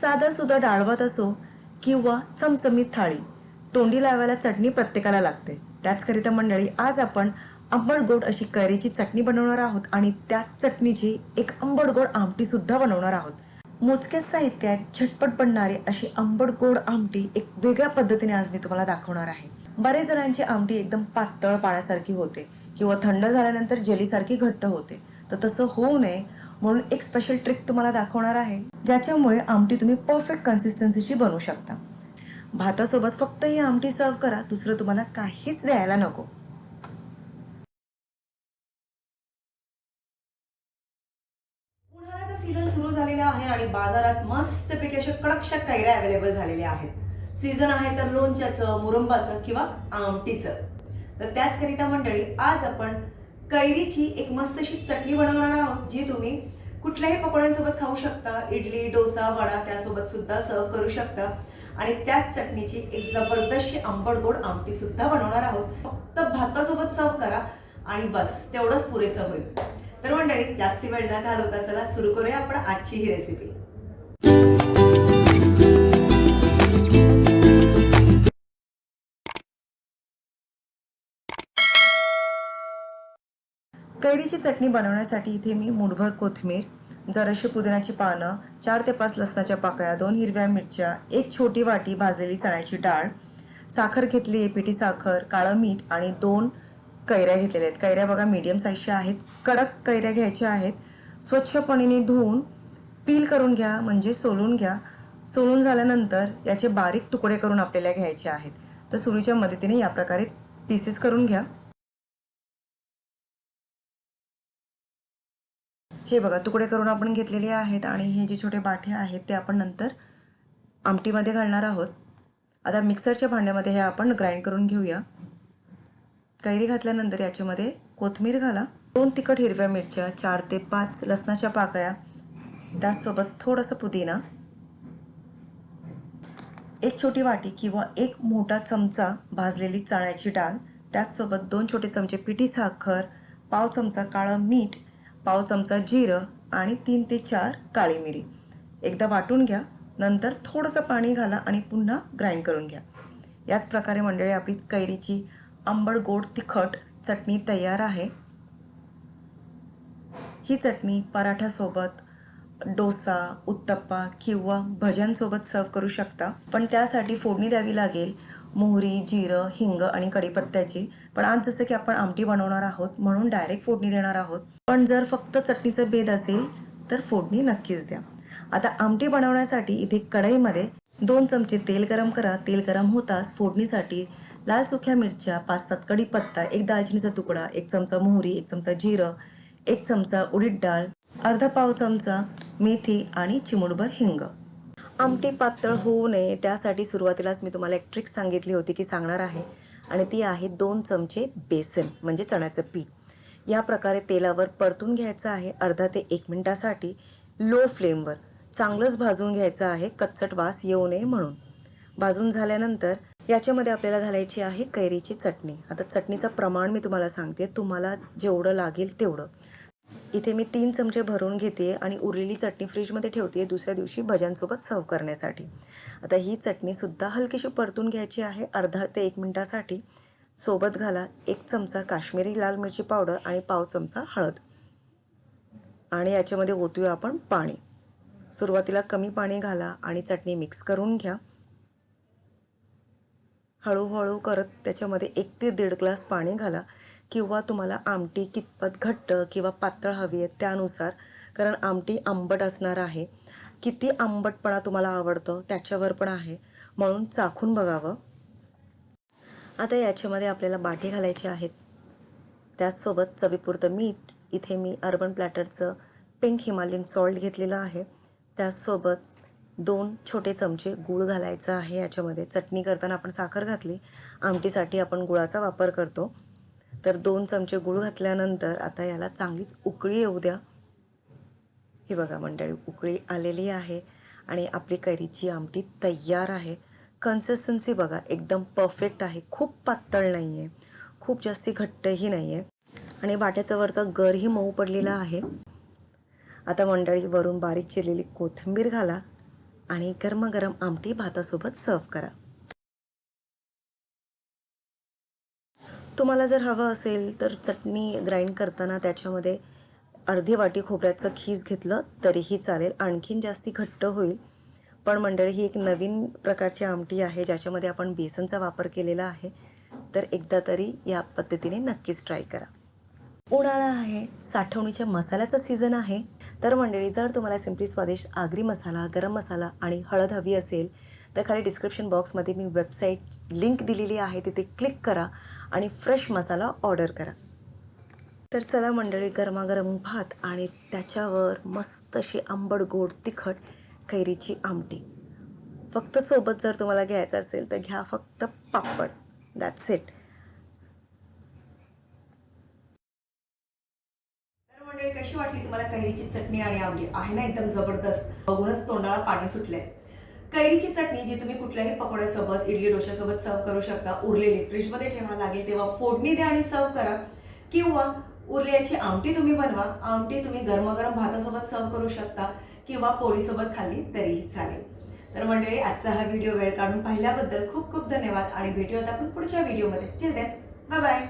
साधा सुद्धा डाळवत असो किंवा चमचमीत थाळी तोंडी लावायला चटणी प्रत्येकाला लागते. त्याचकरिता मंडळी आज आपण आंबट गोड अशी कैरीची चटणी बनवणार आहोत आणि त्या चटणीची एक आंबट गोड आमटी सुद्धा बनवणार आहोत. मोजक्याच साहित्यात झटपट बनणारी अशी आंबट गोड आमटी एक वेगळ्या पद्धतीने आज मी तुम्हाला दाखवणार आहे. बरेच जणांची आमटी एकदम पातळ पाण्यासारखी होते किंवा थंड झाल्यानंतर जेलीसारखी घट्ट होते. तर तसं होऊ नये. म्हणून एक स्पेशल ट्रिक तुम्हाला दाखवणार आहे ज्याच्यामुळे आमटी तुम्ही परफेक्ट कन्सिस्टन्सीची बनवू शकता. भातासोबत फक्त ही आमटी सर्व करा दुसरं तुम्हाला काहीच द्यायला नको. उन्हाळ्याचा सीझन सुरू झालेला आहे आणि बाजारात मस्तपैकी अशा कडकशा कैऱ्या अवेलेबल झालेल्या आहेत. सीझन आहे तर लोणच्याचं मुरंबाचं किंवा आमटीचं. तर त्याचकरिता मंडळी आज आपण कैरीची एक मस्तशी चटणी बनवणार आहोत जी तुम्ही कुठल्याही पकोड्यांसोबत खाऊ शकता. इडली डोसा वडा त्यासोबत सुद्धा सर्व करू शकता. आणि त्याच चटणीची एक जबरदस्तशी आंबट गोड आमटी सुद्धा बनवणार आहोत. फक्त भातासोबत सर्व करा आणि बस तेवढंच पुरेसं होईल. तर मंडळी जास्ती वेळ न घालवता चला सुरू करूया आपण आजची ही रेसिपी कैरीची चटणी बनवण्यासाठी इथे मी मुठभर कोथिंबीर जराशी पुदिन्याची पानं चार ते पाच लसणाच्या पाकळ्या दोन हिरव्या मिरच्या एक छोटी वाटी भाजलेली चण्याची डाळ साखर घेतली आहे पिठी साखर काळं मीठ आणि दोन कैऱ्या घेतलेल्या आहेत. कैऱ्या बघा मीडियम साईजच्या आहेत कडक कैऱ्या घ्यायच्या आहेत. स्वच्छपणीने धुवून पील करून घ्या म्हणजे सोलून घ्या. सोलून झाल्यानंतर याचे बारीक तुकडे करून आपल्याला घ्यायचे आहेत. तर सुरीच्या मदतीने या प्रकारे पीसेस करून घ्या. हे बघा तुकडे करून आपण घेतलेले आहेत आणि हे जे छोटे बाठे आहेत ते आपण नंतर आमटीमध्ये घालणार आहोत. आता मिक्सरच्या भांड्यामध्ये हे आपण ग्राइंड करून घेऊया. कैरी घातल्यानंतर याच्यामध्ये कोथमीर घाला. दोन तिखट हिरव्या मिरच्या चार ते पाच लसणाच्या पाकळ्या त्याचसोबत थोडंसं पुदिना एक छोटी वाटी किंवा एक मोठा चमचा भाजलेली चण्याची डाळ त्याचसोबत दोन छोटे चमचे पिठी साखर पाव चमचा काळं मीठ पाव चमचा जिरं आणि तीन ते चार काळी मिरी. एकदा वाटून घ्या नंतर थोडंसं पाणी घाला आणि पुन्हा ग्राइंड करून घ्या. याच प्रकारे मंडळी आपली कैरीची आंबट गोड तिखट चटणी तयार आहे. ही चटणी पराठ्यासोबत डोसा उत्तप्पा किंवा भज्यांसोबत सर्व करू शकता. पण त्यासाठी फोडणी द्यावी लागेल मोहरी जिरं हिंग आणि कढीपत्त्याची पण आज जसं की आपण आमटी बनवणार आहोत म्हणून डायरेक्ट फोडणी देणार आहोत. पण जर फक्त चटणीचं बेद असेल तर फोडणी नक्कीच द्या. आता आमटी बनवण्यासाठी इथे कढईमध्ये दोन चमचे तेल गरम करा. तेल गरम होताच फोडणीसाठी लाल सुख्या मिरच्या पाच सात कढीपत्ता एक दालचिनीचा तुकडा एक चमचा मोहरी एक चमचा जिरं एक चमचा उडीद डाळ अर्धा पाव चमचा मेथी आणि चिमुडभर हिंग. आमटी पातळ होऊ नये त्यासाठी सुरुवातीलाच मी तुम्हाला एक ट्रिक सांगितली होती की सांगणार आहे. आणि ती आहे दोन चमचे बेसन म्हणजे चण्याचं पीठ. या प्रकारे तेलावर परतून घ्यायचं आहे अर्धा ते एक मिनिटासाठी. लो फ्लेमवर चांगलंच भाजून घ्यायचं आहे कच्चट वास येऊ नये म्हणून. भाजून झाल्यानंतर याच्यामध्ये आपल्याला घालायची आहे कैरीची चटणी. आता चटणीचं प्रमाण मी तुम्हाला सांगते तुम्हाला जेवढं लागेल तेवढं. इथे मी तीन चमचे भरून घेते आणि उरलेली चटणी फ्रीजमध्ये ठेवते दुसऱ्या दिवशी भज्यांसोबत सर्व करण्यासाठी. आता ही चटणीसुद्धा हलकीशी परतून घ्यायची आहे. अर्धा ते एक मिनटासाठी सोबत घाला एक चमचा काश्मीरी लाल मिरची पावडर आणि पाव चमचा हळद. आणि याच्यामध्ये ओतूया आपण पाणी. सुरुवातीला कमी पाणी घाला आणि चटणी मिक्स करून घ्या. हळूहळू करत त्याच्यामध्ये एक ते दीड ग्लास पाणी घाला. किंवा तुम्हाला आमटी कितपत घट्ट किंवा पातळ हवी आहे त्यानुसार कारण आमटी आंबट असणार आहे. किती आंबटपणा तुम्हाला आवडतं त्याच्यावर पण आहे. म्हणून चाखून बघावं. आता याच्यामध्ये आपल्याला बाटी घालायची आहेत त्याचसोबत चवीपुरतं मीठ इथे मी अर्बन प्लॅटरचं पिंक हिमालयन सॉल्ट घेतलेलं आहे. त्याचसोबत दोन छोटे चमचे गूळ घालायचं आहे याच्यामध्ये. चटणी करताना आपण साखर घातली. आमटीसाठी आपण गुळाचा वापर करतो. तर दोन चमचे गूळ घातल्यानंतर आता याला चांगलीच उकळी येऊ द्या. ही बघा मंडळी उकळी आलेली आहे आणि आपली कैरीची आमटी तयार आहे. कन्सिस्टन्सी बघा एकदम परफेक्ट आहे. खूप पातळ नाही आहे खूप जास्ती घट्टही नाही आहे आणि वाट्याचा वरचा गरही मऊ पडलेला आहे. आता मंडळी वरून बारीक चिरलेली कोथिंबीर घाला आणि गरमागरम आमटी भातासोबत सर्व करा. तुम्हाला जर हवं असेल तर चटणी ग्राइंड करताना त्याच्यामध्ये अर्धी वाटी खोबऱ्याचं खीस घेतलं तरीही चालेल. आणखीन जास्ती घट्ट होईल. पण मंडळी ही एक नवीन प्रकारची आमटी आहे ज्याच्यामध्ये आपण बेसनचा वापर केलेला आहे. तर एकदा तरी या पद्धतीने नक्कीच ट्राय करा. उन्हाळा आहे. साठवणीच्या मसाल्याचं सीझन आहे. तर मंडळी जर तुम्हाला सिम्पली स्वादिष्ट आगरी मसाला गरम मसाला आणि हळद हवी असेल तर खाली डिस्क्रिप्शन बॉक्समध्ये मी वेबसाईट लिंक दिलेली आहे. तिथे क्लिक करा. आणि फ्रेश मसाला ऑर्डर करा. तर चला मंडळी गरमागरम भात आणि त्याच्यावर मस्त अशी आंबट गोड तिखट कैरीची आमटी. फक्त सोबत जर तुम्हाला घ्यायचं असेल तर घ्या फक्त पापड. दॅट्स इट तर मंडळी कशी वाटली तुम्हाला कैरीची चटणी आणि आमटी? आहे ना एकदम जबरदस्त. बघूनच तोंडाला पाणी सुटलंय. कैरीची चटणी जी तुम्ही कुठल्याही पकोड्यासोबत इडली डोश्यासोबत सर्व करू शकता उरलेली. फ्रीजमध्ये ठेवा लागेल तेव्हा फोडणी द्या आणि सर्व करा. किंवा उरल्याची आमटी तुम्ही बनवा. आमटी तुम्ही गरमागरम भातासोबत सर्व करू शकता किंवा पोळीसोबत खाल्ली तरीही चालेल. तर मंडळी आजचा हा व्हिडिओ वेळ काढून पाहिल्याबद्दल खूप खूप धन्यवाद आणि भेटूयात आपण पुढच्या व्हिडिओमध्ये ठीक आहे बाय बाय